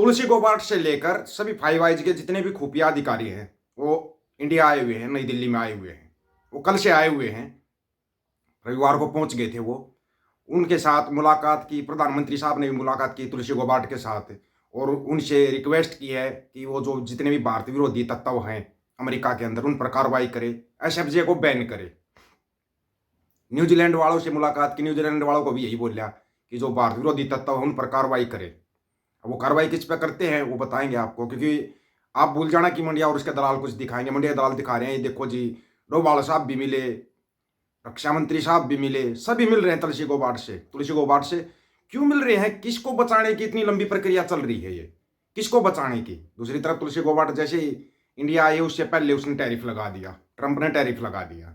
तुलसी गोबाट से लेकर सभी फाइव आइज़ के जितने भी खुफिया अधिकारी हैं, वो इंडिया आए हुए हैं, नई दिल्ली में आए हुए हैं, वो कल से आए हुए हैं, रविवार को पहुँच गए थे वो। उनके साथ मुलाकात की, प्रधानमंत्री साहब ने भी मुलाकात की तुलसी गोबाट के साथ, और उनसे रिक्वेस्ट की है कि वो जो जितने भी भारत विरोधी तत्व हैं, अमेरिका के अंदर, उन पर कार्रवाई करे एस एफ़ जे को बैन करे। न्यूजीलैंड वालों से मुलाकात की, न्यूजीलैंड वालों को भी यही बोल बोलिया कि जो भारत विरोधी तत्व है, उन पर कार्रवाई करे। वो कार्रवाई किस पे करते हैं, वो बताएँगे आपको, क्योंकि आप भूल जाना कि मंडिया और उसके दलाल कुछ दिखाएँगे। मंडिया दलाल दिखा रहे हैं, ये देखो जी, डोभाल साहब भी मिले, रक्षा मंत्री साहब भी मिले, सभी मिल रहे हैं तुलसी गोबाट से। तुलसी गोबाट से क्यों मिल रहे हैं? किसको बचाने की इतनी लंबी प्रक्रिया चल रही है ये? किसको बचाने की? दूसरी तरफ़ तुलसी गोबाट जैसे ही इंडिया आई उससे पहले उसने टैरिफ लगा दिया, ट्रंप ने टैरिफ लगा दिया।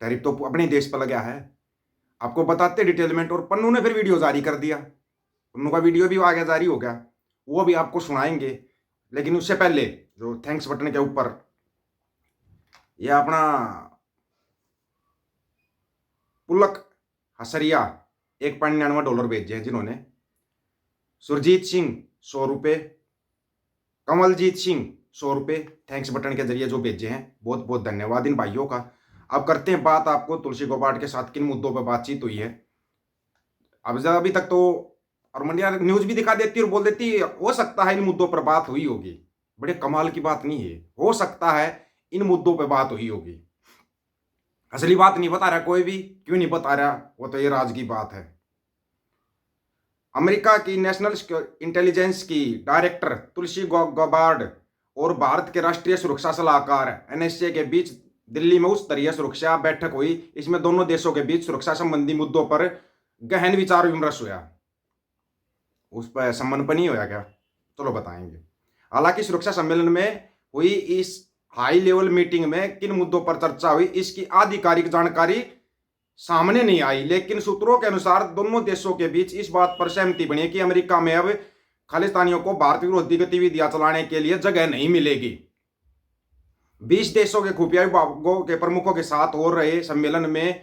टैरिफ तो अपने देश पर लगा है। आपको बताते डिटेलमेंट, और पन्नू ने फिर वीडियो जारी कर दिया। पन्नू का वीडियो भी आगे जारी हो गया। वो भी आपको सुनाएँगे। लेकिन उससे पहले, जो थैंक्स बटन के ऊपर, ये अपना पुलक हसरिया, एक पॉइंट निन्यानवे डॉलर भेजे हैं जिन्होंने। सुरजीत सिंह, सौ रुपये कमलजीत सिंह, सौ रुपये थैंक्स बटन के ज़रिए जो भेजे हैं। बहुत बहुत धन्यवाद इन भाइयों का। अब करते हैं बात आपको, तुलसी गोबाट के साथ किन मुद्दों पर बातचीत हुई है। अब अभी तक तो और मंडिया न्यूज़ भी दिखा देती और बोल देती हो सकता है इन मुद्दों पर बात हुई होगी। बड़े कमाल की बात नहीं है। हो सकता है इन मुद्दों पर बात हुई होगी। असली बात नहीं बता रहा कोई भी। क्यों नहीं बता रहा? वो तो ये राज की बात है। अमेरिका की नेशनल इंटेलिजेंस की डायरेक्टर तुलसी गबार्ड और भारत के राष्ट्रीय सुरक्षा सलाहकार एनएसए के बीच दिल्ली में उच्च स्तरीय सुरक्षा बैठक हुई। इसमें दोनों देशों के बीच सुरक्षा संबंधी मुद्दों पर गहन विचार विमर्श हुआ। उस पर संबंध पर नहीं होया क्या? चलो बताएँगे। हालाँकि सुरक्षा सम्मेलन में हुई इस हाई लेवल मीटिंग में किन मुद्दों पर चर्चा हुई, इसकी आधिकारिक जानकारी सामने नहीं आई, लेकिन सूत्रों के अनुसार दोनों देशों के बीच इस बात पर सहमति बनी कि अमेरिका में अब खालिस्तानियों को भारत विरोधी गतिविधियाँ चलाने के लिए जगह नहीं मिलेगी। बीस देशों के खुफिया विभागों के प्रमुखों के साथ हो रहे सम्मेलन में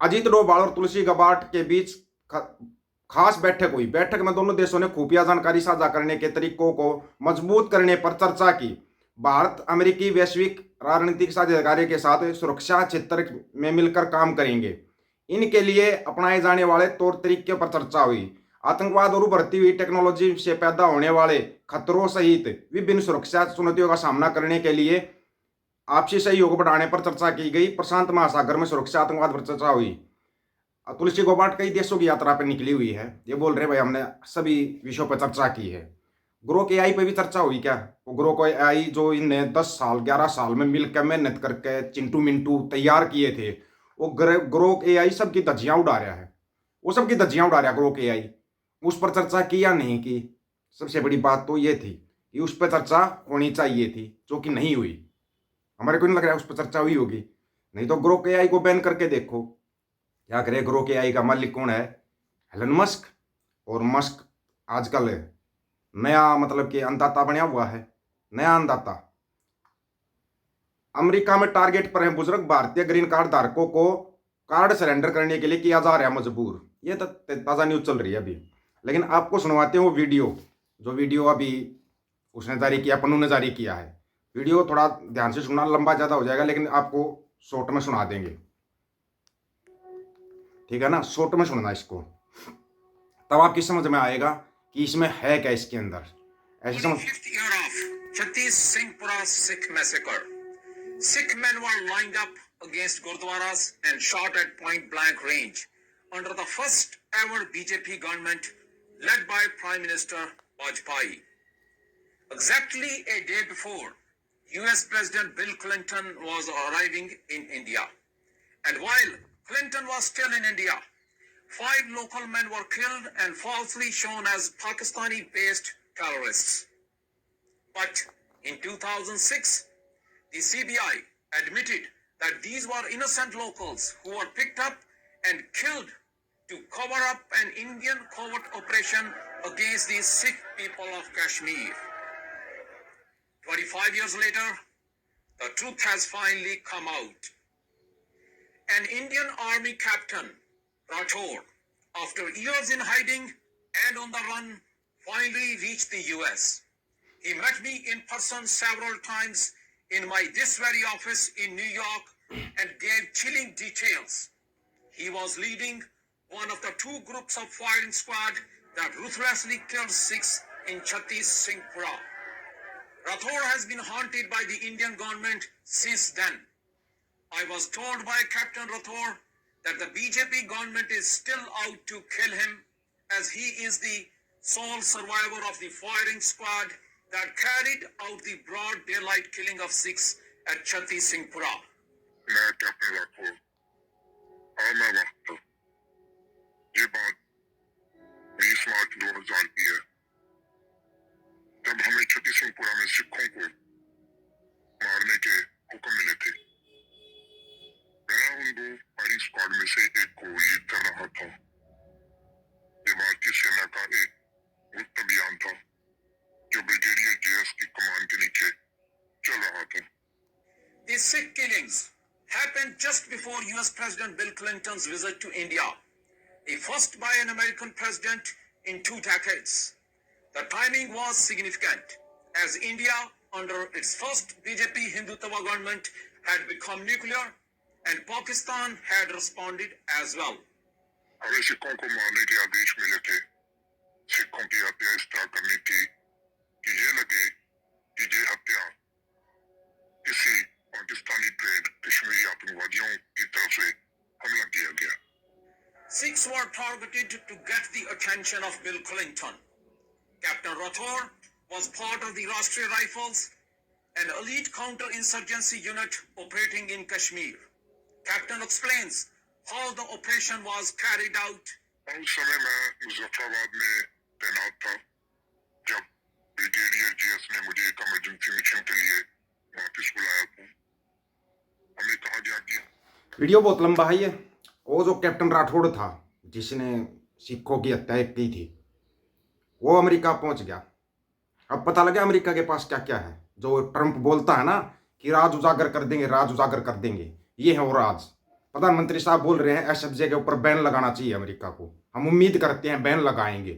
अजीत डोभाल और तुलसी गबाट के बीच खास बैठक हुई। बैठक में दोनों देशों ने खुफिया जानकारी साझा करने के तरीकों को मज़बूत करने पर चर्चा की। भारत, अमेरिकी वैश्विक राजनीतिक साझेदारी के साथ सुरक्षा क्षेत्र में मिलकर काम करेंगे। इनके लिए अपनाए जाने वाले तौर तरीके पर चर्चा हुई। आतंकवाद और उभरती हुई टेक्नोलॉजी से पैदा होने वाले खतरों सहित विभिन्न सुरक्षा चुनौतियों का सामना करने के लिए आपसी सहयोग बढ़ाने पर चर्चा की गई। प्रशांत महासागर में सुरक्षा आतंकवाद पर चर्चा हुई। तुलसी गोबाट कई देशों की यात्रा पर निकली हुई है। ये बोल रहे भाई, हमने सभी विषयों पर चर्चा की है। ग्रो के आई पे भी चर्चा हुई क्या? वो ग्रो को आई जो इनने दस साल, ग्यारह साल में मिलकर मेहनत करके चिंटू मिंटू तैयार किए थे, वो ग्रो के आई सबकी धज्जियाँ उड़ा रहा है। वो सबकी धज्जियाँ उड़ा रहा है, ग्रो के आई। उस पर चर्चा की या नहीं की? सबसे बड़ी बात तो ये थी कि उस पर चर्चा होनी चाहिए थी, जो कि नहीं हुई। हमारे को नहीं लग रहा है उस पर चर्चा हुई होगी। नहीं तो ग्रो के आई को बैन करके देखो। क्या करे ग्रो के आई का मालिक कौन है? हेलन मस्क और मस्क आजकल नया मतलब कि अंदाता बनया हुआ है, नया अंदाता अमेरिका में टारगेट पर है बुज़ुर्ग भारतीय ग्रीन कार्ड धारकों को कार्ड सरेंडर करने के लिए किया जा रहा है मजबूर। ये तो ताज़ा न्यूज़ चल रही है अभी। लेकिन आपको सुनवाते हैं वो वीडियो, जो वीडियो अभी उसने जारी किया, पन्नू ने जारी किया है। वीडियो थोड़ा ध्यान से सुनना, लंबा ज़्यादा हो जाएगा, लेकिन आपको शॉर्ट में सुना देंगे। ठीक है ना? शॉर्ट में सुनना इसको। तब आपकी समझ में आएगा कि इसमें है क्या इसके अंदर? ऐसे समझ Chhattisinghpura Sikh massacre Sikh man and shot BJP government led by prime minister Vajpayee Exactly a day before, US President Bill Clinton was arriving in India. And while Clinton was still in India, five local men were killed and falsely shown as Pakistani based terrorists. But in 2006, the CBI admitted that these were innocent locals who were picked up and killed to cover up an Indian covert operation against the Sikh people of Kashmir. 25 years later, the truth has finally come out. An Indian army captain, Rathore, after years in hiding and on the run, finally reached the US. He met me in person several times in my this very office in New York and gave chilling details. He was leading one of the two groups of firing squad that ruthlessly killed six in Chhattis Singhpura. Rathore has been haunted by the Indian government since then. I was told by Captain Rathore that the BJP government is still out to kill him as he is the sole survivor of the firing squad that carried out the broad daylight killing of six at Chatti Singhpura. मैं captain Rathore हाँ मैं वक्त ये बात बीस मार्च 2000 की है जब हमें छत्तीस सिंहपुरा में सिखों को से एक को लीड कर रहा था ये भारतीय सेना का एक गुप्त अभियान था जो ब्रिगेडियर जेएस की कमान के नीचे चल रहा था The Sikh killings happened just before US President Bill Clinton's visit to India, the first by an American president in two decades. The timing was significant as India, under its first BJP Hindutva government, had become nuclear and Pakistan had responded as well. हमें सिखों को मारने के आदेश मिले थे सिखों की हत्या इस तरह करनी थी कि ये लगे कि ये हत्या किसी पाकिस्तानी ट्रेड कश्मीरी आतंकवादियों की तरफ से हमला किया गया Six were targeted to get the attention of Bill Clinton. Captain Rathore was part of the Rashtriya Rifles, an elite counter-insurgency unit operating in Kashmir. Captain explains how the operation was carried out. और मैं मुजफ्फराबाद में तैनात था जब brigadier GS ने मुझे एक emergency mission के लिए वापस बुलाया था हमें कहा गया कि वीडियो बहुत लंबा है ये। वो जो कैप्टन राठौड़ था जिसने सिखों की हत्या की थी वो अमेरिका पहुँच गया। अब पता लगा अमेरिका के पास क्या क्या है। जो ट्रंप बोलता है ना कि राज उजागर कर देंगे राज उजागर कर देंगे। ये है वो राज। प्रधानमंत्री साहब बोल रहे हैं एस के ऊपर बैन लगाना चाहिए अमेरिका को। हम उम्मीद करते हैं बैन लगाएँगे।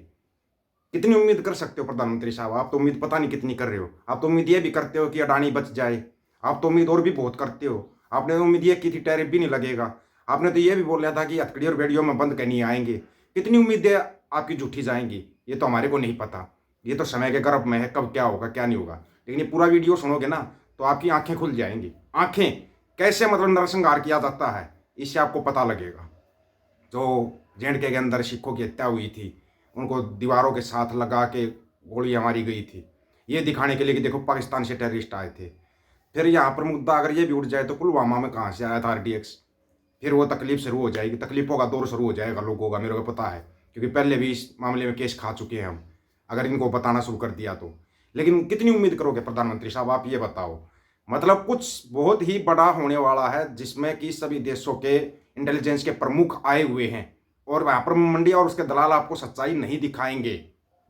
कितनी उम्मीद कर सकते हो प्रधानमंत्री साहब? आप तो उम्मीद पता नहीं कितनी कर रहे हो। आप तो उम्मीद ये भी करते हो कि अडानी बच जाए। आप तो उम्मीद और भी बहुत करते हो। आपने तो उम्मीद ये की थी, टैरिफ भी नहीं लगेगा। आपने तो ये भी बोल था कि हथकड़ी और बेड़ियों में बंद करनी आएँगे। कितनी उम्मीदें आपकी झूठी जाएँगी? ये तो हमारे को नहीं पता। ये तो समय के गर्भ में है, कब क्या होगा, क्या नहीं होगा। लेकिन ये पूरा वीडियो सुनोगे ना तो आपकी आँखें खुल जाएँगी। आँखें! कैसे मतलब नरसंहार किया जाता है, इससे आपको पता लगेगा। जो जेंड के अंदर सिखों की हत्या हुई थी, उनको दीवारों के साथ लगा के गोलियाँ मारी गई थी। ये दिखाने के लिए कि देखो, पाकिस्तान से टेररिस्ट आए थे। फिर यहाँ पर मुद्दा अगर ये भी उठ जाए तो पुलवामा में कहाँ से आया था आरडीएक्स फिर वो तकलीफ़ शुरू हो जाएगी, तकलीफों का दौर शुरू हो जाएगा लोगों का, मेरे को पता है, क्योंकि पहले भी इस मामले में केस खा चुके हैं हम, अगर इनको बताना शुरू कर दिया तो। लेकिन कितनी उम्मीद करोगे प्रधानमंत्री साहब, आप ये बताओ मतलब कुछ बहुत ही बड़ा होने वाला है, जिसमें कि सभी देशों के इंटेलिजेंस के प्रमुख आए हुए हैं। और वहाँ पर मंडी और उसके दलाल आपको सच्चाई नहीं दिखाएँगे।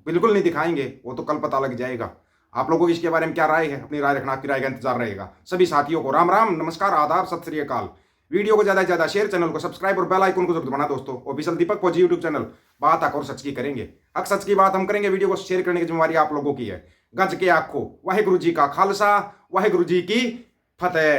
बिल्कुल नहीं दिखाएँगे, वो तो कल पता लग जाएगा। आप लोगों की इसके बारे में क्या राय है? अपनी राय रखना, आपकी राय का इंतज़ार रहेगा। सभी साथियों को राम राम, नमस्कार, आदाब, सत श्री अकाल। वीडियो को ज़्यादा से ज़्यादा शेयर चैनल को सब्सक्राइब और बेल आइकन को ज़रूर दबाना दोस्तों। ऑफिशियल दीपक फौजी यूट्यूब चैनल बात आकर सच की करेंगे। हक सच की बात हम करेंगे, वीडियो को शेयर करने की जिम्मेवारी आप लोगों की है। गज के आखो वाहिगुरु जी का खालसा वाहिगुरु जी की फतेह